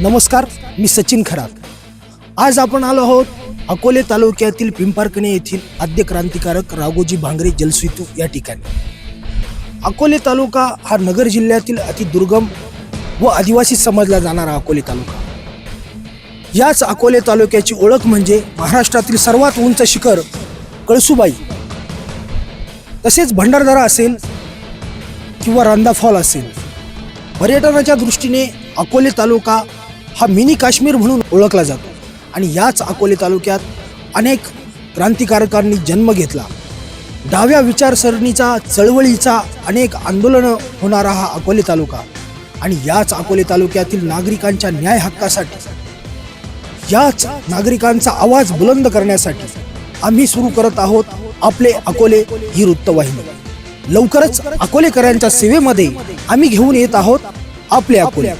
नमस्कार मी सचिन खरात. आज आपण आलो आहोत अकोले तालुक्यातील पिंपारकणे येथील आद्य क्रांतिकारक राघोजी भांगरे जलसेतू या ठिकाणी. अकोले तालुका हा नगर जिल्ह्यातील अतिदुर्गम व आदिवासी समजला जाणारा अकोले तालुका. याच अकोले तालुक्याची ओळख म्हणजे महाराष्ट्रातील सर्वात उंच शिखर कळसुबाई. तसेच भंडारदरा असेल किंवा रांदा फॉल असेल. पर्यटनाच्या दृष्टीने अकोले तालुका हा मिनी काश्मीर म्हणून ओळखला जातो. आणि याच अकोले तालुक्यात अनेक क्रांतिकारकांनी जन्म घेतला. डाव्या विचारसरणीचा चळवळीचा अनेक आंदोलनं होणारा हा अकोले तालुका. आणि याच अकोले तालुक्यातील नागरिकांच्या न्याय हक्कासाठी याच नागरिकांचा आवाज बुलंद करण्यासाठी आम्ही सुरू करत आहोत आपले अकोले ही वृत्तवाहिनी. लवकरच अकोलेकरांच्या सेवेमध्ये आम्ही घेऊन येत आहोत आपले अकोले.